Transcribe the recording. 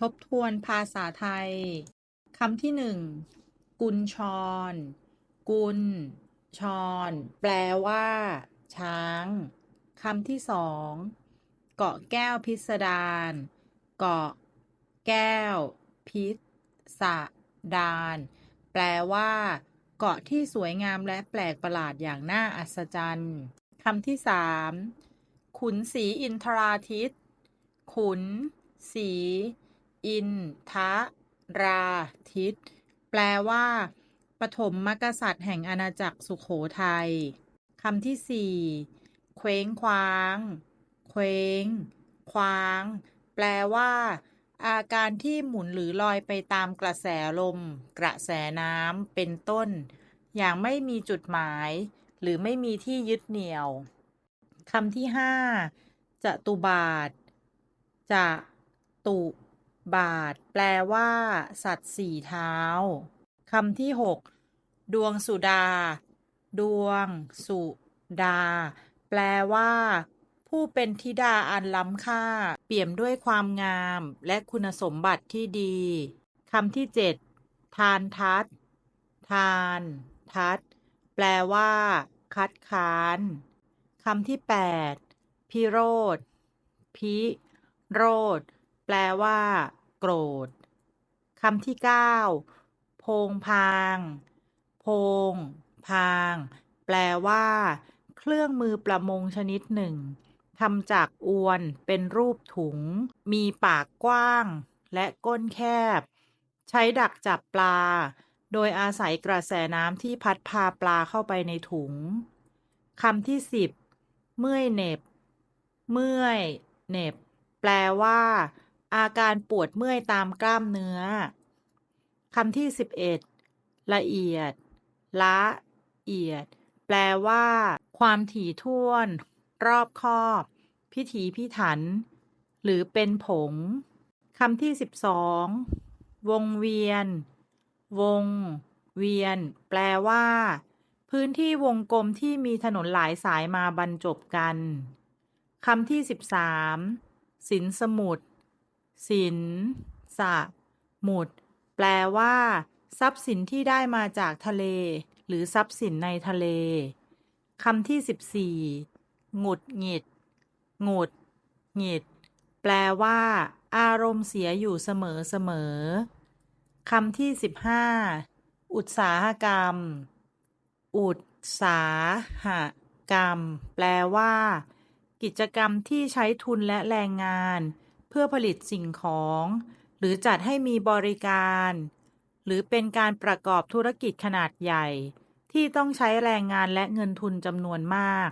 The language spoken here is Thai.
ทบทวนภาษาไทย คำที่หนึ่งกุญชร กุลชร แปลว่า ช้าง คำที่สองเกาะแก้วพิสดารเกาะ แก้ว พิสดารแปลว่า เกาะที่สวยงามและแปลกประหลาดอย่างน่าอัศจรรย์คำที่สามขุนศรีอินทราทิต ขุนศรี อินทราทิต แปลว่า ปฐมมกษัตริย์แห่งอาณาจักรสุโขทัยคำที่สี่เคว้งคว้าง เคว้ง คว้าง แปลว่า อาการที่หมุนหรือลอยไปตามกระแสลม กระแสน้ำเป็นต้น อย่างไม่มีจุดหมาย หรือไม่มีที่ยึดเหนี่ยวคำที่ห้าจตุบาทจะตุ บาท แปลว่า สัตว์สี่เท้าคำที่หกดวงสุดา ดวง สุดา แปลว่า ผู้เป็นธิดาอันล้ำค่า เปี่ยมด้วยความงาม และคุณสมบัติที่ดีคำที่เจ็ดทานทัศทาน ทัศแปลว่า คัดค้านคำที่แปดพิโรธพิโรธ แปลว่า โกรธคำที่เก้าโพงพาง โพง พาง แปลว่า เครื่องมือประมงชนิดหนึ่งทำจากอวนเป็นรูปถุง มีปากกว้าง และก้นแคบ ใช้ดักจับปลา โดยอาศัยกระแสน้ำที่พัดพาปลาเข้าไปในถุงคำที่สิบเมื่อยเน็บ เมื่อย เน็บ แปลว่า อาการปวดเมื่อยตามกล้ามเนื้อคำที่สิบเอ็ดละเอียด ละเอียด แปลว่า ความถี่ถ้วน รอบคอบ พิถีพิถัน หรือเป็นผงคำที่สิบสองวงเวียน วง เวียน แปลว่า พื้นที่วงกลมที่มีถนนหลายสายมาบรรจบกันคำที่สิบสามสินสมุทร สินสะ หมุด แปลว่า ทรัพย์สินที่ได้มาจากทะเล หรือทรัพย์สินในทะเลคำที่สิบสี่หงุดหงิดหงุดหงิด แปลว่า อารมณ์เสียอยู่เสมอเสมอคำที่สิบห้าอุตสาหกรรม อุตสาหกรรม แปลว่า กิจกรรมที่ใช้ทุนและแรงงาน เพื่อผลิตสิ่งของ หรือจัดให้มีบริการ หรือเป็นการประกอบธุรกิจขนาดใหญ่ ที่ต้องใช้แรงงานและเงินทุนจำนวนมาก